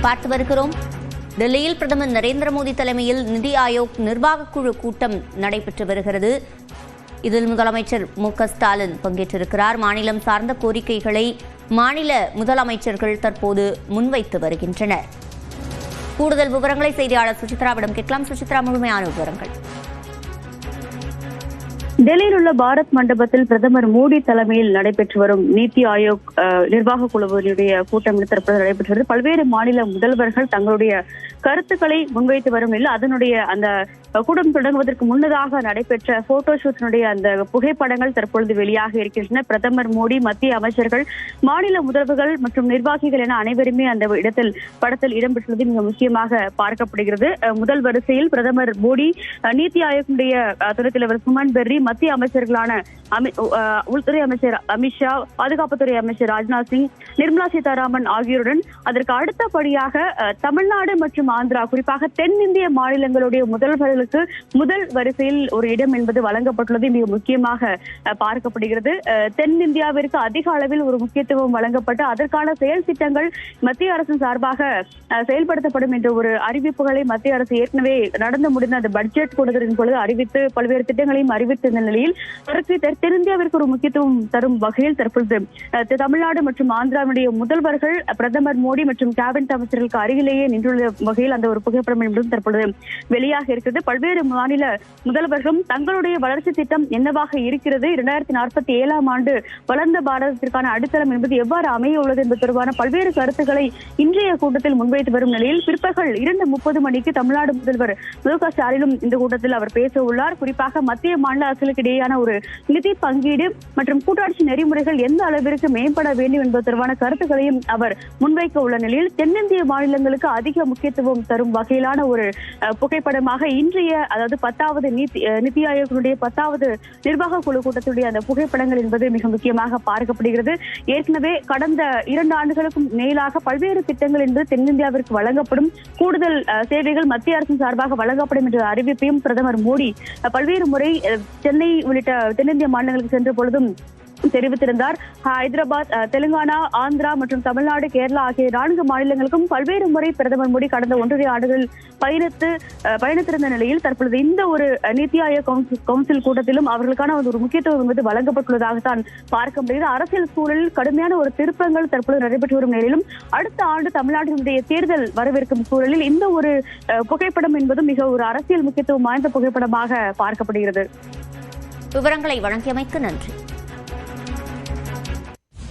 பார்த்து வருகிறோம். டெல்லியில் பிரதமர் நரேந்திர மோடி தலைமையில் நிதி ஆயோக் நிர்வாகக் குழு கூட்டம் நடைபெற்று வருகிறது. இதில் முதலமைச்சர் மு ஸ்டாலின் பங்கேற்றிருக்கிறார். மாநிலம் சார்ந்த கோரிக்கைகளை மாநில முதலமைச்சர்கள் தற்போது முன்வைத்து வருகின்றனர். கூடுதல் விவரங்களை செய்தியாளர் சுசித்ராவிடம் கேட்கலாம். சுசித்ரா முழுமையான விவரங்கள். டெல்லியில் உள்ள பாரத் மண்டபத்தில் பிரதமர் மோடி தலைமையில் நடைபெற்று வரும் நீத்தி ஆயோக் அஹ், நிர்வாக குழுவினுடைய கூட்டம் தற்போது நடைபெற்றது பல்வேறு மாநில முதல்வர்கள் தங்களுடைய கருத்துக்களை முன்வைத்து வரும் நிலையில் அதனுடைய அந்த கூட்டம் தொடங்குவதற்கு முன்னதாக நடைபெற்ற போட்டோ ஷூட்டினுடைய அந்த புகைப்படங்கள் தற்பொழுது வெளியாக இருக்கின்றன. பிரதமர் மோடி மத்திய அமைச்சர்கள் மாநில முதல்வர்கள் மற்றும் நிர்வாகிகள் என அனைவருமே அந்த இடத்தில் படத்தில் இடம்பெற்றுள்ளது மிக முக்கியமாக பார்க்கப்படுகிறது. முதல் வரிசையில் பிரதமர் மோடி நீத்தி ஆயோக்கினுடைய துணைத் தலைவர் சுமன் பெர்ரி மத்திய அமைச்சர்களான அமி- அஹ், உள்துறை அமைச்சர் அமித்ஷா பாதுகாப்புத்துறை அமைச்சர் ராஜ்நாத் சிங் நிர்மலா சீதாராமன் ஆகியோருடன் அதற்கு அடுத்தபடியாக தமிழ்நாடு மற்றும் ஆந்திரா குறிப்பாக தென்னிந்திய மாநிலங்களுடைய பெண்களுக்கு முதல் வரிசையில் ஒரு இடம் என்பது வழங்கப்பட்டுள்ளது. மிக முக்கியமாக பார்க்கப்படுகிறது. தென்னிந்தியாவிற்கு அதிக அளவில் ஒரு முக்கியத்துவம் வழங்கப்பட்டு அதற்கான செயல் திட்டங்கள் மத்திய அரசின் சார்பாக செயல்படுத்தப்படும் என்ற ஒரு அறிவிப்புகளை மத்திய அரசு ஏற்கனவே நடந்து முடிந்த அந்த பட்ஜெட் கூட்டத்தின் பொழுது அறிவித்து பல்வேறு திட்டங்களையும் அறிவித்திருந்த நிலையில் அதற்கு தென்னிந்தியாவிற்கு ஒரு முக்கியத்துவம் தரும் வகையில் தற்பொழுது தமிழ்நாடு மற்றும் ஆந்திராவினுடைய முதல்வர்கள் பிரதமர் மோடி மற்றும் கேபினட் அமைச்சர்களுக்கு அருகிலேயே நின்றுள்ள வகையில் அந்த ஒரு புகைப்படம் என்பதும் தற்பொழுது வெளியாக இருக்கிறது. பல்வேறு மாநில முதல்வர்களும் தங்களுடைய வளர்ச்சி திட்டம் என்னவாக இருக்கிறது? இரண்டாயிரத்தி நாற்பத்தி ஏழாம் ஆண்டு வளர்ந்த பாரதத்திற்கான அடித்தளம் என்பது எவ்வாறு அமைய உள்ளது என்பது தொடர்பான பல்வேறு கருத்துக்களை இன்றைய கூட்டத்தில் முன்வைத்து வரும் நிலையில் பிற்பகல் இரண்டு முப்பது மணிக்கு தமிழ்நாடு முதல்வர் மு க ஸ்டாலினும் இந்த கூட்டத்தில் அவர் பேச உள்ளார் குறிப்பாக மத்திய மாநில அரசுகளுக்கு இடையேயான ஒரு நிதி பங்கீடு மற்றும் கூட்டாட்சி நெறிமுறைகள் எந்த அளவிற்கு மேம்பட வேண்டும் என்பது தொடர்பான கருத்துக்களையும் அவர் முன்வைக்க உள்ள நிலையில் தென்னிந்திய மாநிலங்களுக்கு அதிக முக்கியத்துவம் தரும் வகையிலான ஒரு அஹ், புகைப்படமாக இன்றைய அதாவது பத்தாவது நீதி நிதி ஆயோகனுடைய பத்தாவது நிர்வாக குழு கூட்டத்துடைய அந்த புகைப்படங்கள் என்பது மிக முக்கியமாக பார்க்கப்படுகிறது ஏற்கனவே கடந்த இரண்டு ஆண்டுகளுக்கும் மேலாக பல்வேறு திட்டங்கள் என்பது தென்னிந்தியாவிற்கு வழங்கப்படும். கூடுதல் சேவைகள் மத்திய அரசின் சார்பாக வழங்கப்படும் என்ற அறிவிப்பையும் பிரதமர் மோடி பல்வேறு முறை சென்னை உள்ளிட்ட தென்னிந்திய மாநிலங்களுக்கு சென்ற பொழுதும் தெரிவித்திருந்தார். ஹைதராபாத் அஹ், தெலுங்கானா ஆந்திரா மற்றும் தமிழ்நாடு கேரளா ஆகிய நான்கு மாநிலங்களுக்கும் பல்வேறு முறை பிரதமர் மோடி கடந்த ஒன்றரை ஆண்டுகள் பயணித்து பயணித்திருந்த நிலையில் தற்பொழுது இந்த ஒரு அஹ், நித்தி ஆயோக் கவுன்சில் கூட்டத்திலும் அவர்களுக்கான ஒரு முக்கியத்துவம் என்பது வழங்கப்பட்டுள்ளதாகத்தான் பார்க்க முடிகிறது அரசியல் சூழலில் கடுமையான ஒரு திருப்பங்கள் தற்பொழுது நடைபெற்று வரும் நிலையிலும் அடுத்த ஆண்டு தமிழ்நாட்டினுடைய தேர்தல் வரவிருக்கும் சூழலில் இந்த ஒரு அஹ், புகைப்படம் என்பது மிக ஒரு அரசியல் முக்கியத்துவம் வாய்ந்த புகைப்படமாக பார்க்கப்படுகிறது. விவரங்களை வழங்கியமைக்கு நன்றி.